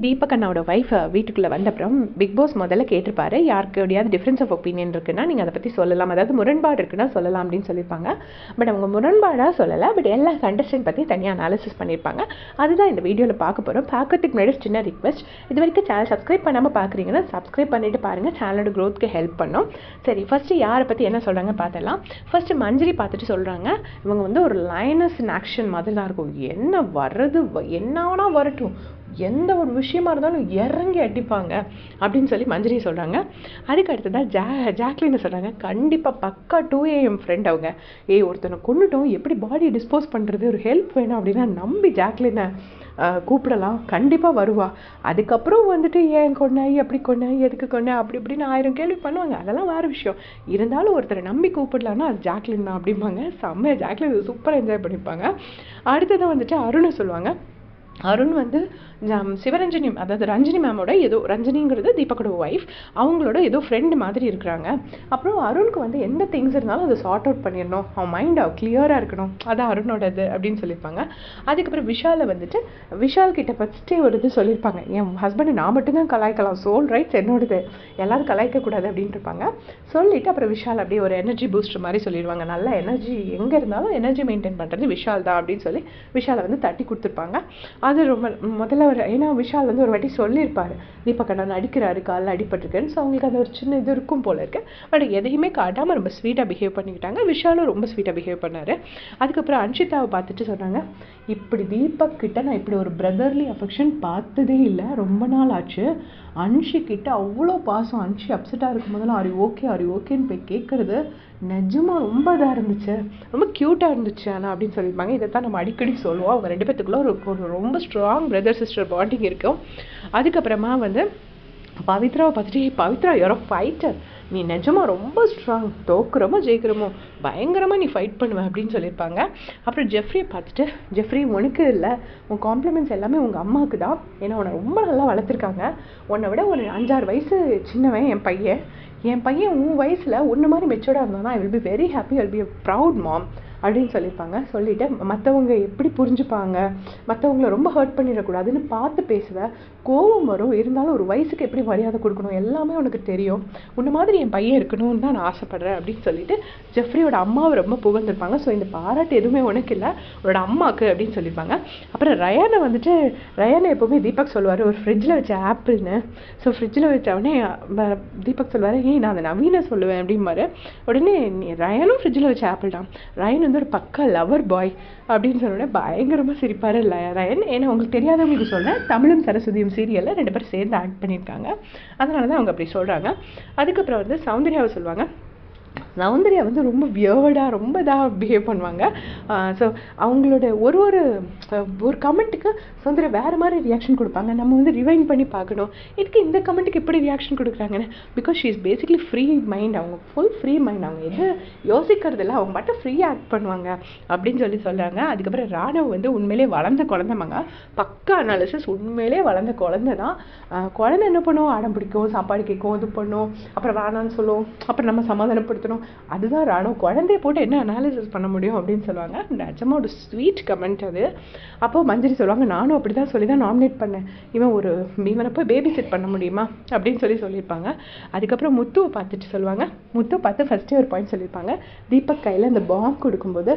தீபக் அண்ணாவோட ஒய்ஃப் வீட்டுக்குள்ளே வந்த அப்புறம் பிக் பாஸ் முதல்ல கேட்டிருப்பாரு. யாருக்கையாவது டிஃப்ரென்ஸ் ஆஃப் ஒப்பீனியன் இருக்குன்னா நீங்கள் அதை பற்றி சொல்லலாம். அதாவது முரண்பாடு இருக்குன்னா சொல்லலாம் அப்படின்னு சொல்லியிருப்பாங்க. பட் அவங்க முரண்பாடாக சொல்லலை. பட் எல்லா கண்டஸ்டன்ட் பற்றி தனியாக அனாலிசிஸ் பண்ணியிருப்பாங்க. அதுதான் இந்த வீடியோவில் பார்க்க போகிறோம் பார்க்கறதுக்கு முன்னாடி சின்ன ரிக்வெஸ்ட் இது வரைக்கும் சேனல் சப்ஸ்கிரைப் பண்ணாமல் பார்க்குறீங்கன்னா சப்ஸ்கிரைப் பண்ணிட்டு பாருங்கள் சேனலோட க்ரோத்துக்கு ஹெல்ப் பண்ணும். சரி ஃபஸ்ட்டு யாரை பற்றி என்ன சொல்கிறாங்க பார்த்தலாம் ஃபஸ்ட்டு மஞ்சரி பார்த்துட்டு சொல்கிறாங்க இவங்க வந்து ஒரு லைனஸ் இன் ஆக்ஷன் மாதிரி தான் இருக்கும். என்ன வர்றது? வ- என்ன வரட்டும். எந்த ஒரு விஷயமா இருந்தாலும் இறங்கி அடிப்பாங்க அப்படின்னு சொல்லி மஞ்சரி சொல்கிறாங்க அதுக்கு அடுத்ததாக ஜா ஜாக்லின்னு சொல்கிறாங்க கண்டிப்பாக பக்கா டூ ஏஎம் ஃப்ரெண்ட் அவங்க. ஏய் ஒருத்தனை கொண்டுட்டோம் எப்படி பாடியை டிஸ்போஸ் பண்ணுறது ஒரு ஹெல்ப் வேணும் அப்படின்னா நம்பி ஜாக்லினை கூப்பிடலாம். கண்டிப்பாக வருவா. அதுக்கப்புறம் வந்துட்டு ஏன் கொண்டாய் எப்படி கொண்டாய் எதுக்கு கொண்டா அப்படி இப்படின்னு ஆயிரம் கேள்வி பண்ணுவாங்க. அதெல்லாம் வேறு விஷயம். இருந்தாலும் ஒருத்தரை நம்பி கூப்பிடலான்னா அது ஜாக்லின் தான் அப்படிம்பாங்க. செம்மையாக ஜாக்லின் சூப்பராக என்ஜாய் பண்ணிப்பாங்க. அடுத்ததான் வந்துட்டு அருணை சொல்லுவாங்க. அருண் வந்து சிவரஞ்சனி அதாவது ரஞ்சினி மேமோட ஏதோ ரஞ்சினிங்கிறது தீபக்கோட ஒய்ஃப் அவங்களோட ஏதோ ஃப்ரெண்டு மாதிரி இருக்கிறாங்க. அப்புறம் அருணுக்கு வந்து எந்த திங்ஸ் இருந்தாலும் அதை சார்ட் அவுட் பண்ணிடணும். அவன் மைண்ட் கிளியராக இருக்கணும். அதான் அருணோடது அப்படின்னு சொல்லியிருப்பாங்க. அதுக்கப்புறம் விஷாலை வந்துட்டு விஷால் கிட்ட ஃபஸ்ட்டே ஒரு இது சொல்லியிருப்பாங்க. என் ஹஸ்பண்டை நான் மட்டும்தான் கலாய்க்கலாம். சோல் ரைட்ஸ் என்னோடது. எல்லாரும் கலாய்க்கக்கூடாது அப்படின்ட்டு இருப்பாங்க. சொல்லிவிட்டு அப்புறம் விஷால் அப்படியே ஒரு எனர்ஜி பூஸ்டர் மாதிரி சொல்லிடுவாங்க. நல்ல எனர்ஜி எங்கே இருந்தாலும் எனர்ஜி மெயின்டைன் பண்ணுறது விஷால் தான் அப்படின்னு சொல்லி விஷாலை வந்து தட்டி கொடுத்துருப்பாங்க. அது ரொம்ப முதல்ல ஒரு ஏன்னா விஷால் வந்து ஒரு வாட்டி சொல்லியிருப்பார் தீபக் அண்ணா நடிக்கிறாரு காலில் அடிபட்டிருக்குன்னு. ஸோ அவங்களுக்கு அது ஒரு சின்ன இது இருக்கும் போல இருக்கு. பட் எதையுமே காட்டாமல் ரொம்ப ஸ்வீட்டாக பிஹேவ் பண்ணிக்கிட்டாங்க. விஷாலும் ரொம்ப ஸ்வீட்டாக பிஹேவ் பண்ணார். அதுக்கப்புறம் அன்ஷிதாவை பார்த்துட்டு சொன்னாங்க இப்படி தீபக் கிட்ட நான் இப்படி ஒரு பிரதர்லி அஃபெக்ஷன் பார்த்ததே இல்லை. ரொம்ப நாள் ஆச்சு. அன்ஷி கிட்ட அவ்வளோ பாசம். அன்ஷி அப்செட்டாக இருக்கும் போதெல்லாம் ஆரி ஓகே ஆரி ஓகேன்னு போய் கேட்குறது நிஜமாக ரொம்ப இதாக இருந்துச்சு. ரொம்ப க்யூட்டாக இருந்துச்சு ஆனால் அப்படின்னு சொல்லியிருப்பாங்க. இதை தான் நம்ம அடிக்கடி சொல்லுவோம். அவங்க ரெண்டு பேர்த்துக்குள்ள ஒரு ஒரு ரொம்ப ஸ்ட்ராங் பிரதர் சிஸ்டர் பாண்டிங் இருக்கும். அதுக்கப்புறமா வந்து பவித்ராவை பார்த்துட்டு "ஏய், பவித்ரா அ ஃபைட்டர் நீ நிஜமா ரொம்ப ஸ்ட்ராங் தோக்குறமோ ஜெயிக்கிறமோ பயங்கரமாக நீ ஃபைட் பண்ணுவ அப்படின்னு சொல்லியிருப்பாங்க. அப்புறம் ஜெஃப்ரியை பார்த்துட்டு ஜெஃப்ரி உனக்கு இல்லை. உன் காம்ப்ளிமெண்ட்ஸ் எல்லாமே உங்கள் அம்மாவுக்கு தான். ஏன்னா உன்னை ரொம்ப நல்லா வளர்த்துருக்காங்க. உன்னை விட ஒரு அஞ்சாறு வயசு சின்னவன் என் பையன். என் பையன் உன் வயசில் ஒன்று மாதிரி மெச்சூர்டாக இருந்தானா? I will be very happy I be proud mom அப்படின்னு சொல்லியிருப்பாங்க சொல்லிவிட்டு மற்றவங்க எப்படி புரிஞ்சுப்பாங்க? மற்றவங்கள ரொம்ப ஹர்ட் பண்ணிடக்கூடாதுன்னு பார்த்து பேசுவேன் கோவம் வரும். இருந்தாலும் ஒரு வயசுக்கு எப்படி மரியாதை கொடுக்கணும்? எல்லாமே உனக்கு தெரியும். உன்ன மாதிரி என் பையன் இருக்கணும்னு தான் நான் ஆசைப்படுறேன் அப்படின்னு சொல்லிட்டு ஜெஃப்ரியோட அம்மாவை ரொம்ப புகழ்ந்துருப்பாங்க. ஸோ இந்த பாராட்டு எதுவுமே உனக்கு இல்லை. உன்னோட அம்மாவுக்கு அப்படின்னு சொல்லியிருப்பாங்க அப்புறம் ரயானை வந்துட்டு ரயானை எப்போவுமே தீபக் சொல்லுவார் ஒரு ஃப்ரிட்ஜில் வச்ச ஆப்பிள்னு. ஸோ ஃப்ரிட்ஜில் வச்ச உடனே தீபக் சொல்லுவார் ஏய் நான் அதை நவீன சொல்லுவேன். அப்படிம்பாரு. உடனே நீ ரயானும் ஃப்ரிட்ஜில் வச்ச ஆப்பிள் தான். ரயன் வந்து ஒரு பக்கா லவர் பாய் அப்படின்னு சொன்ன உடனே பயங்கரமாக சிரிப்பார் ரயன். ஏன்னா உங்களுக்கு தெரியாதவங்களுக்கு சொன்னேன் தமிழும் சரஸ்வதியும் சீரியலில் ரெண்டு பேரும் சேர்ந்து ஆக்ட் பண்ணியிருக்காங்க. அதனால தான் அவங்க அப்படி சொல்கிறாங்க அதுக்கப்புறம் வந்து சௌந்தர்யாவை சொல்லுவாங்க. சௌந்தர்யா வந்து ரொம்ப வியர்டாக ரொம்ப இதாக பிஹேவ் பண்ணுவாங்க. ஸோ அவங்களோட ஒரு ஒரு ஒரு கமெண்ட்டுக்கு சௌந்தர்யா வேறு மாதிரி ரியாக்ஷன் கொடுப்பாங்க. நம்ம வந்து ரிவைன் பண்ணி பார்க்கணும். இதுக்கு இந்த கமெண்ட்டுக்கு எப்படி ரியாக்ஷன் கொடுக்குறாங்கன்னு? Because she is basically free mind அவங்க ஃபுல் ஃப்ரீ மைண்ட் அவங்க எது யோசிக்கிறது இல்லை அவங்க மட்டும் ஃப்ரீயாக ஆக்ட் பண்ணுவாங்க அப்படின்னு சொல்லி சொல்கிறாங்க அதுக்கப்புறம் ராணவ் வந்து உண்மையிலே வளர்ந்த குழந்தைமாங்க பக்கா அனாலிசிஸ் உண்மையிலே வளர்ந்த குழந்தை தான். குழந்தை என்ன பண்ணும்? அடம் பிடிக்கும் சாப்பாடு கேட்கும் இது பண்ணும். அப்புறம் வேணாம்னு சொல்லும். அப்புறம் நம்ம சமாதானப்படுத்தணும். அதுதான் ராணுவ குழந்தைய போட்டு என்ன அனாலிசிஸ் பண்ண முடியும் அப்படின்னு சொல்லுவாங்க. நிஜமா ஒரு ஸ்வீட் கமெண்ட் அது. அப்போ மஞ்சரி சொல்லுவாங்க நானும் அப்படி தான் சொல்லி தான் நாமினேட் பண்ணேன். இவன் ஒரு இவனை போய் பேபி செட் பண்ண முடியுமா? அப்படின்னு சொல்லி சொல்லியிருப்பாங்க. அதுக்கப்புறம் முத்துவை பார்த்துட்டு சொல்லுவாங்க. முத்துவை பார்த்து ஃபஸ்ட்டே ஒரு பாயிண்ட் சொல்லியிருப்பாங்க. தீபக் கையில் அந்த பாம் கொடுக்கும்போது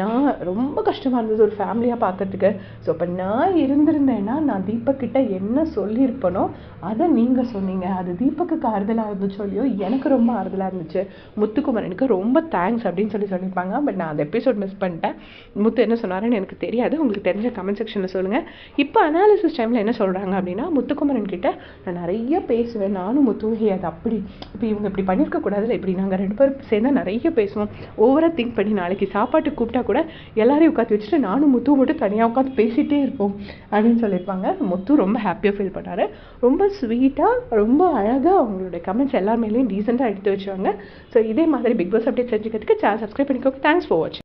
நான் ரொம்ப கஷ்டமாக இருந்தது ஒரு ஃபேமிலியாக பார்க்கறதுக்கு. ஸோ அப்போ நான் இருந்திருந்தேன்னா நான் தீபக் கிட்ட என்ன சொல்லியிருப்பனோ அதை நீங்கள் சொன்னீங்க. அது தீபக்கு ஆறுதலாக இருந்துச்சோ இல்லையோ எனக்கு ரொம்ப ஆறுதலாக இருந்துச்சு. முத்துக்குமரனுக்கு ரொம்ப தேங்க்ஸ் அப்படின்னு சொல்லி சொல்லியிருப்பாங்க. பட் நான் அந்த எபிசோட் மிஸ் பண்ணிட்டேன். முத்து என்ன சொன்னாருன்னு எனக்கு தெரியாது. உங்களுக்கு தெரிஞ்ச கமெண்ட் செக்ஷனில் சொல்லுங்கள் இப்போ அனாலிசிஸ் டைமில் என்ன சொல்கிறாங்க அப்படின்னா முத்துக்குமரன் கிட்ட நான் நிறைய பேசுவேன். நானும் முத்துவும் அது அப்படி. இப்போ இவங்க இப்படி பண்ணியிருக்கக்கூடாதுல்ல இப்படி நாங்கள் ரெண்டு பேரும் சேர்ந்தால் நிறைய பேசுவோம். ஓவராக திங்க் பண்ணி நாளைக்கு சாப்பாட்டுக்கு கூப்பிட்டா கூட எல்லாரையும் உட்காந்து வச்சுட்டு நானும் முத்து மட்டும் தனியாக உட்காந்து பேசிகிட்டே இருப்போம். அப்படின்னு சொல்லியிருப்பாங்க. முத்து ரொம்ப ஹாப்பியாக ஃபீல் பண்ணாரு. ரொம்ப ஸ்வீட்டாக ரொம்ப அழகாக அவங்களுடைய கமெண்ட்ஸ் எல்லாருமேலேயும் ரீசெண்டாக டீசெண்டாக எடுத்து வச்சாங்க. ஸோ இதே மாதிரி பிக் பாஸ் அப்டேட் தெரிஞ்சுக்கிறதுக்கு சேனல் சப்ஸ்கிரைப் பண்ணிக்கோங்க தேங்க்ஸ் ஃபார் வாட்சிங்